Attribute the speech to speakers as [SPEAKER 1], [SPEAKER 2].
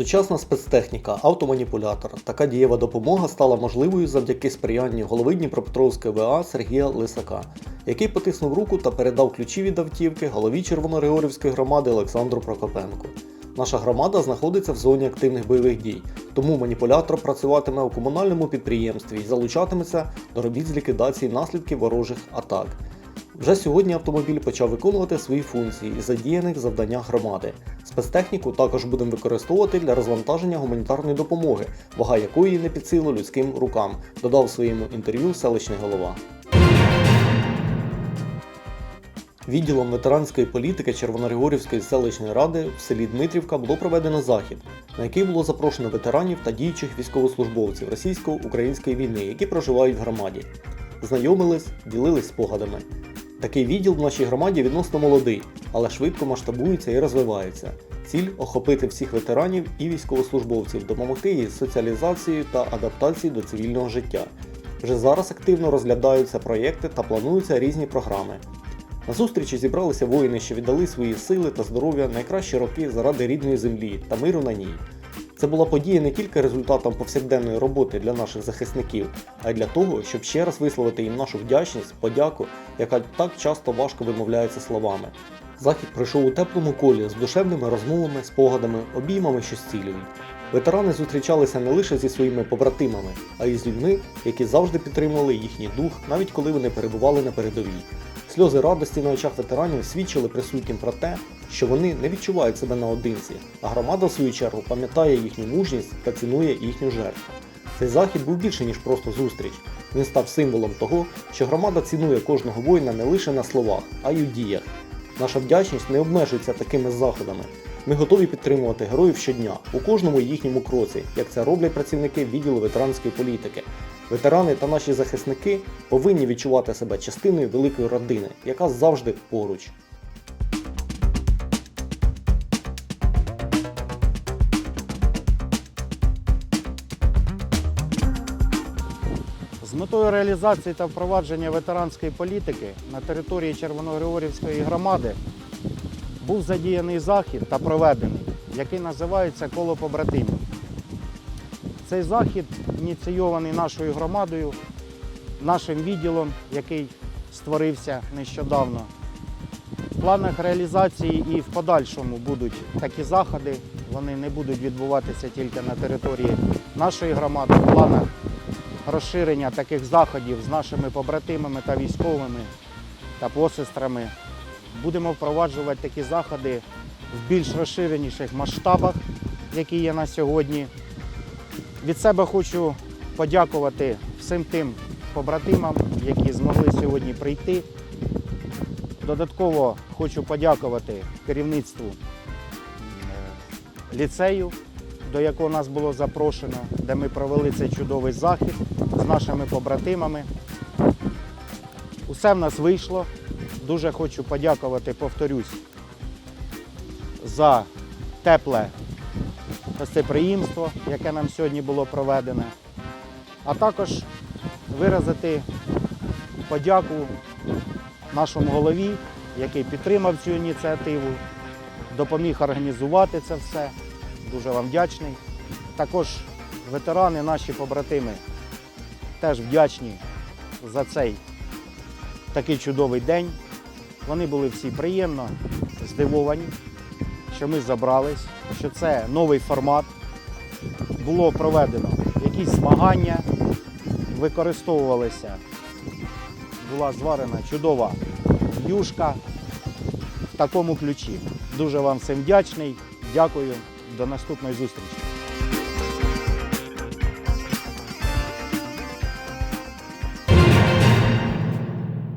[SPEAKER 1] Сучасна спецтехніка, автоманіпулятор. Така дієва допомога стала можливою завдяки сприянню голови Дніпропетровської ВА Сергія Лисака, який потиснув руку та передав ключі від автівки голові Червоногригорівської громади Олександру Прокопенку. Наша громада знаходиться в зоні активних бойових дій, тому маніпулятор працюватиме у комунальному підприємстві і залучатиметься до робіт з ліквідації наслідків ворожих атак. Вже сьогодні автомобіль почав виконувати свої функції і задіяних в завданнях громади. Спецтехніку також будемо використовувати для розвантаження гуманітарної допомоги, вага якої не під силу людським рукам, додав в своєму інтерв'ю селищний голова. Відділом ветеранської політики Червоногригорівської селищної ради в селі Дмитрівка було проведено захід, на який було запрошено ветеранів та діючих військовослужбовців російсько-української війни, які проживають в громаді. Знайомились, ділились спогадами. Такий відділ в нашій громаді відносно молодий, але швидко масштабується і розвивається. Ціль охопити всіх ветеранів і військовослужбовців, допомогти їй соціалізацією та адаптацією до цивільного життя. Вже зараз активно розглядаються проєкти та плануються різні програми. На зустрічі зібралися воїни, що віддали свої сили та здоров'я найкращі роки заради рідної землі та миру на ній. Це була подія не тільки результатом повсякденної роботи для наших захисників, а й для того, щоб ще раз висловити їм нашу вдячність, подяку, яка так часто важко вимовляється словами. Захід пройшов у теплому колі з душевними розмовами, спогадами, обіймами, що зцілюють. Ветерани зустрічалися не лише зі своїми побратимами, а й з людьми, які завжди підтримували їхній дух, навіть коли вони перебували на передовій. Сльози радості на очах ветеранів свідчили присутнім про те, що вони не відчувають себе наодинці, а громада, в свою чергу, пам'ятає їхню мужність та цінує їхню жертву. Цей захід був більше, ніж просто зустріч. Він став символом того, що громада цінує кожного воїна не лише на словах, а й у діях. Наша вдячність не обмежується такими заходами. Ми готові підтримувати героїв щодня у кожному їхньому кроці, як це роблять працівники відділу ветеранської політики. Ветерани та наші захисники повинні відчувати себе частиною великої родини, яка завжди поруч.
[SPEAKER 2] З метою реалізації та впровадження ветеранської політики на території Червоногригорівської громади був задіяний захід та проведений, який називається Коло побратимів. Цей захід ініційований нашою громадою, нашим відділом, який створився нещодавно. В планах реалізації і в подальшому будуть такі заходи. Вони не будуть відбуватися тільки на території нашої громади. В планах розширення таких заходів з нашими побратимами та військовими та посестрами. Будемо впроваджувати такі заходи в більш розширеніших масштабах, які є на сьогодні. Від себе хочу подякувати всім тим побратимам, які змогли сьогодні прийти. Додатково хочу подякувати керівництву е, ліцею, до якого нас було запрошено, де ми провели цей чудовий захід з нашими побратимами. Усе в нас вийшло. Дуже хочу подякувати, повторюсь, за тепле гостеприємство, яке нам сьогодні було проведене, а також виразити подяку нашому голові, який підтримав цю ініціативу, допоміг організувати це все. Дуже вам вдячний. Також ветерани, наші побратими, теж вдячні за цей такий чудовий день. Вони були всі приємно здивовані, що ми забрались, що це новий формат. Було проведено якісь змагання, використовувалися, була зварена чудова юшка в такому ключі. Дуже вам всім вдячний. Дякую. До наступної зустрічі.